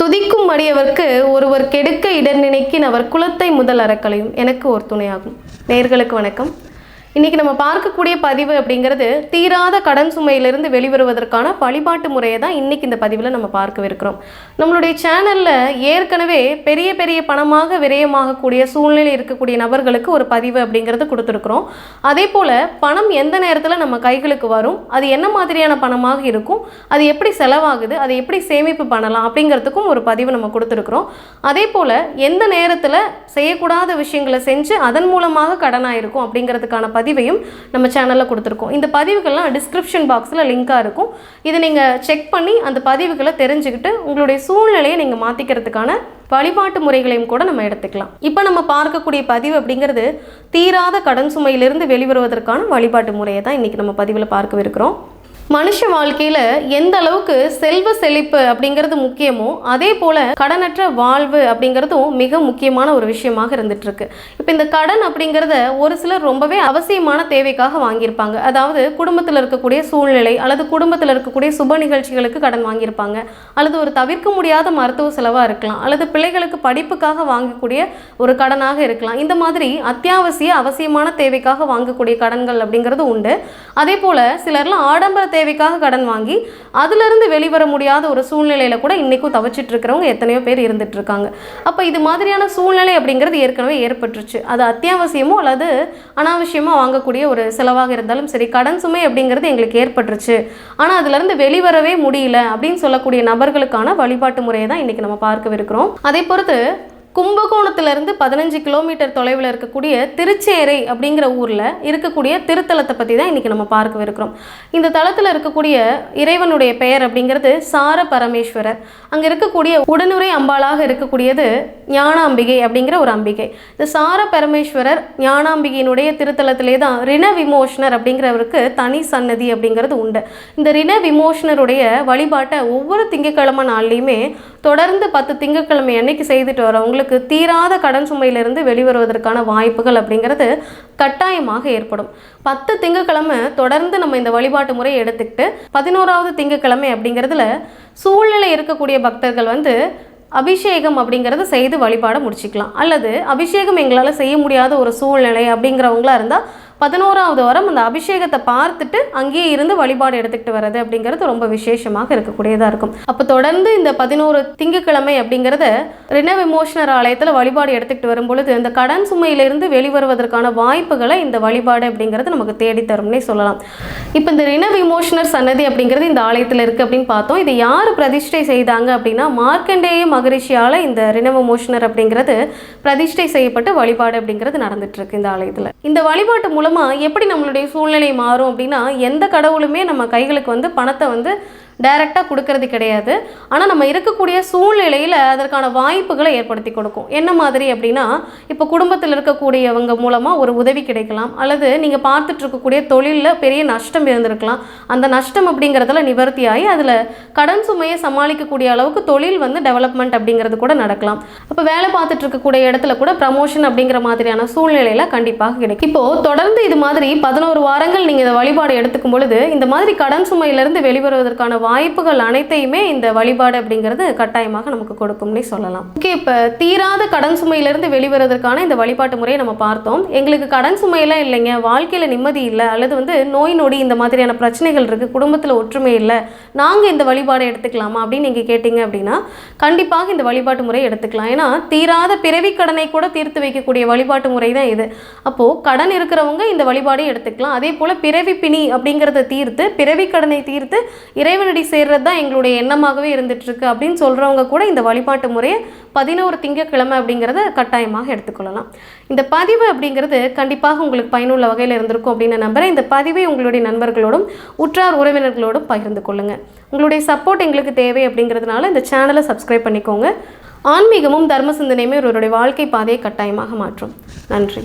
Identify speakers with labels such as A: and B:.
A: துதிக்கும் மடியவர்க்கு ஒருவர் கெடுக்க இடர் நினைக்கின் அவர் குலத்தை முதல் அறக்கலையும். எனக்கு ஒரு துணையாகும். நேர்களுக்கு வணக்கம். இன்னைக்கு நம்ம பார்க்கக்கூடிய பதிவு அப்படிங்கிறது தீராத கடன் சுமையிலிருந்து வெளிவருவதற்கான வழிபாட்டு முறையை தான் இன்னைக்கு இந்த பதிவில் நம்ம பார்க்கவிருக்கிறோம். நம்மளுடைய சேனலில் ஏற்கனவே பெரிய பெரிய பணமாக விரயமாகக்கூடிய சூழ்நிலை இருக்கக்கூடிய நபர்களுக்கு ஒரு பதிவு அப்படிங்கிறது கொடுத்துருக்குறோம். அதே போல் பணம் எந்த நேரத்தில் நம்ம கைகளுக்கு வரும் அது என்ன மாதிரியான பணமாக இருக்கும் அது எப்படி செலவாகுது அதை எப்படி சேமிப்பு பண்ணலாம் அப்படிங்கிறதுக்கும் ஒரு பதிவு நம்ம கொடுத்துருக்குறோம். அதே போல் எந்த நேரத்தில் செய்யக்கூடாத விஷயங்களை செஞ்சு அதன் மூலமாக கடனாயிருக்கும் அப்படிங்கிறதுக்கான பதிவையும் நம்ம சேனலில் கொடுத்துருக்கோம். இந்த பதிவுகள்லாம் டிஸ்கிரிப்ஷன் பாக்ஸில் லிங்காக இருக்கும். இதை நீங்கள் செக் பண்ணி அந்த பதிவுகளை தெரிஞ்சுக்கிட்டு உங்களுடைய சூழ்நிலையை நீங்கள் மாற்றிக்கிறதுக்கான வழிபாட்டு முறைகளையும் கூட நம்ம எடுத்துக்கலாம். இப்போ நம்ம பார்க்கக்கூடிய பதிவு அப்படிங்கிறது தீராத கடன் சுமையிலிருந்து வெளிவருவதற்கான வழிபாட்டு முறையை தான் இன்றைக்கி நம்ம பதிவில் பார்க்கவிருக்கிறோம். மனுஷ வாழ்க்கையில் எந்த அளவுக்கு செல்வ செழிப்பு அப்படிங்கிறது முக்கியமோ அதே போல் கடனற்ற வாழ்வு அப்படிங்கிறதும் மிக முக்கியமான ஒரு விஷயமாக இருந்துட்டு இருக்கு இப்போ இந்த கடன் அப்படிங்கிறத ஒரு சிலர் ரொம்பவே அவசியமான தேவைக்காக வாங்கியிருப்பாங்க. அதாவது குடும்பத்தில் இருக்கக்கூடிய சூழ்நிலை அல்லது குடும்பத்தில் இருக்கக்கூடிய சுப நிகழ்ச்சிகளுக்கு கடன் வாங்கியிருப்பாங்க. அல்லது ஒரு தவிர்க்க முடியாத மருத்துவ செலவாக இருக்கலாம். அல்லது பிள்ளைகளுக்கு படிப்புக்காக வாங்கக்கூடிய ஒரு கடனாக இருக்கலாம். இந்த மாதிரி அத்தியாவசிய அவசியமான தேவைக்காக வாங்கக்கூடிய கடன்கள் அப்படிங்கிறது உண்டு. அதே போல் சிலர்லாம் ஆடம்பர தேவைக்காக கடன் வாங்கி அதிலிருந்து வெளிவர முடியாத ஒரு சூழ்நிலையில் கூட இன்றைக்கும் தவிச்சிட்டு இருக்கிறவங்க எத்தனையோ பேர் இருந்துட்டு இருக்காங்க. அப்போ இது மாதிரியான சூழ்நிலை அப்படிங்கிறது ஏற்கனவே ஏற்பட்டுருச்சு. அது அத்தியாவசியமோ அல்லது அனாவசியமாக வாங்கக்கூடிய ஒரு செலவாக இருந்தாலும் சரி கடன் சுமை அப்படிங்கிறது எங்களுக்கு ஏற்பட்டுருச்சு. ஆனால் அதுலேருந்து வெளிவரவே முடியல அப்படின்னு சொல்லக்கூடிய நபர்களுக்கான வழிபாட்டு முறையை தான் இன்றைக்கி நம்ம பார்க்கவிருக்கிறோம். அதை பொறுத்து கும்பகோணத்திலிருந்து பதினஞ்சு கிலோமீட்டர் தொலைவில் இருக்கக்கூடிய திருச்சேரை அப்படிங்கிற ஊரில் இருக்கக்கூடிய திருத்தலத்தை பற்றி தான் இன்றைக்கி நம்ம பார்க்கவிருக்கிறோம் இந்த தளத்தில் இருக்கக்கூடிய இறைவனுடைய பெயர் அப்படிங்கிறது சார பரமேஸ்வரர். அங்கே இருக்கக்கூடிய உடனுரை அம்பாளாக இருக்கக்கூடியது ஞானாம்பிகை அப்படிங்கிற ஒரு அம்பிகை. இந்த சார பரமேஸ்வரர் ஞானாம்பிகையினுடைய திருத்தலத்திலே தான் ரிண விமோஷனர் அப்படிங்கிறவருக்கு தனி சன்னதி அப்படிங்கிறது உண்டு. இந்த ரிண விமோஷனருடைய வழிபாட்டை ஒவ்வொரு திங்கக்கிழமை நாள்லேயுமே தொடர்ந்து பத்து திங்கக்கிழமை அன்னைக்கு செய்துட்டு வரவங்களுக்கு தீராத கடன் சுமையிலிருந்து வெளிவருவதற்கான வாய்ப்புகள் அப்படிங்கிறது கட்டாயமாக ஏற்படும். பத்து திங்கட்கிழமை தொடர்ந்து நம்ம இந்த வழிபாட்டு முறையை எடுத்துக்கிட்டு பதினோராவது திங்கட்கிழமை அப்படிங்கிறதுல சூழ்நிலை இருக்கக்கூடிய பக்தர்கள் வந்து அபிஷேகம் அப்படிங்கிறத செய்து வழிபாட முடிச்சுக்கலாம். அல்லது அபிஷேகம் எங்களால் செய்ய முடியாத ஒரு சூழ்நிலை அப்படிங்கிறவங்களா இருந்தால் பதினோராவது வாரம் அந்த அபிஷேகத்தை பார்த்துட்டு அங்கேயே இருந்து வழிபாடு எடுத்துக்கிட்டு வர்றது அப்படிங்கிறது ரொம்ப விசேஷமாக இருக்கக்கூடியதாக இருக்கும். அப்போ தொடர்ந்து இந்த பதினோரு திங்கட்கிழமை அப்படிங்கிறத ரின விமோஷனர் ஆலயத்தில் வழிபாடு எடுத்துக்கிட்டு வரும்பொழுது இந்த கடன் சுமையிலிருந்து வெளிவருவதற்கான வாய்ப்புகளை இந்த வழிபாடு அப்படிங்கிறது நமக்கு தேடித்தரும்னே சொல்லலாம். இப்போ இந்த ரின விமோஷனர் சன்னதி அப்படிங்கிறது இந்த ஆலயத்தில் இருக்குது அப்படின்னு பார்த்தோம். இதை யார் பிரதிஷ்டை செய்தாங்க அப்படின்னா மார்க்கண்டேய மகரிஷியால் இந்த ரின விமோஷனர் அப்படிங்கிறது பிரதிஷ்டை செய்யப்பட்டு வழிபாடு அப்படிங்கிறது நடந்துட்டு இருக்கு இந்த ஆலயத்தில். இந்த வழிபாட்டு மூலம் மூலமாக எப்படி நம்மளுடைய சூழ்நிலை மாறும் அப்படின்னா எந்த கடவுளுமே நம்ம கைகளுக்கு வந்து பணத்தை வந்து டைரெக்டாக கொடுக்கறது கிடையாது. ஆனால் நம்ம இருக்கக்கூடிய சூழ்நிலையில் அதற்கான வாய்ப்புகளை ஏற்படுத்தி கொடுக்கும். என்ன மாதிரி அப்படின்னா இப்போ குடும்பத்தில் இருக்கக்கூடியவங்க மூலமாக ஒரு உதவி கிடைக்கலாம். அல்லது நீங்கள் பார்த்துட்டு இருக்கக்கூடிய தொழிலில் பெரிய நஷ்டம் இருந்திருக்கலாம். அந்த நஷ்டம் அப்படிங்கிறதுல நிவர்த்தி ஆகி அதில் கடன் சுமையை சமாளிக்கக்கூடிய அளவுக்கு தொழில் வந்து டெவலப்மெண்ட் அப்படிங்கிறது கூட நடக்கலாம். அப்போ வேலை பார்த்துட்டு இருக்கக்கூடிய இடத்துல கூட ப்ரமோஷன் அப்படிங்கிற மாதிரியான சூழ்நிலையில் கண்டிப்பாக கிடைக்கும். இப்போது தொடர்ந்து இது மாதிரி பதினோரு வாரங்கள் நீங்கள் இந்த வழிபாடு எடுத்துக்கும் பொழுது இந்த மாதிரி கடன் சுமையிலிருந்து வெளிவருவதற்கான வாய்ப்புகள் அனைத்தையுமே இந்த வழிபாடு அப்படிங்கிறது கட்டாயமாக நமக்கு கொடுக்கும்னே சொல்லலாம். ஓகே இப்போ தீராத கடன் சுமையிலிருந்து வெளிவருவதற்கான இந்த வழிபாட்டு முறையை நம்ம பார்த்தோம். எங்களுக்கு கடன் சுமையெல்லாம் இல்லைங்க. வாழ்க்கையில் நிம்மதி இல்லை. அல்லது வந்து நோய் நொடி இந்த மாதிரியான பிரச்சனைகள் இருக்குது குடும்பத்தில் ஒற்றுமை இல்லை. நாங்கள் இந்த வழிபாடை எடுத்துக்கலாமா அப்படின்னு நீங்கள் கேட்டிங்க அப்படின்னா கண்டிப்பாக இந்த வழிபாட்டு முறையை எடுத்துக்கலாம். ஏன்னா தீராத பிறவி கடனை கூட தீர்த்து வைக்கக்கூடிய வழிபாட்டு முறை தான் இது. அப்போது கடன் இருக்கிறவங்க இந்த வழிபாடை எடுத்துக்கலாம். அதே போல் பிறவி பிணி அப்படிங்கிறத தீர்த்து பிறவி கடனை தீர்த்து இறைவனுடைய இப்படி சேர்றது தான் எங்களுடைய எண்ணமாகவே இருந்துகிட்ருக்கு அப்படின்னு சொல்கிறவங்க கூட இந்த வழிபாட்டு முறையை பதினோரு திங்கக்கிழமை அப்படிங்கிறத கட்டாயமாக எடுத்துக்கொள்ளலாம். இந்த பதிவு அப்படிங்கிறது கண்டிப்பாக உங்களுக்கு பயனுள்ள வகையில் இருந்திருக்கும் அப்படின்னு நம்புகிறேன் இந்த பதிவை உங்களுடைய நண்பர்களோடும் உற்றார் உறவினர்களோடும் பகிர்ந்து கொள்ளுங்கள் உங்களுடைய சப்போர்ட் எங்களுக்கு தேவை அப்படிங்கிறதுனால இந்த சேனலை சப்ஸ்கிரைப் பண்ணிக்கோங்க. ஆன்மீகமும் தர்ம சிந்தனையுமே ஒருவருடைய வாழ்க்கை பாதையை கட்டாயமாக மாற்றும். நன்றி.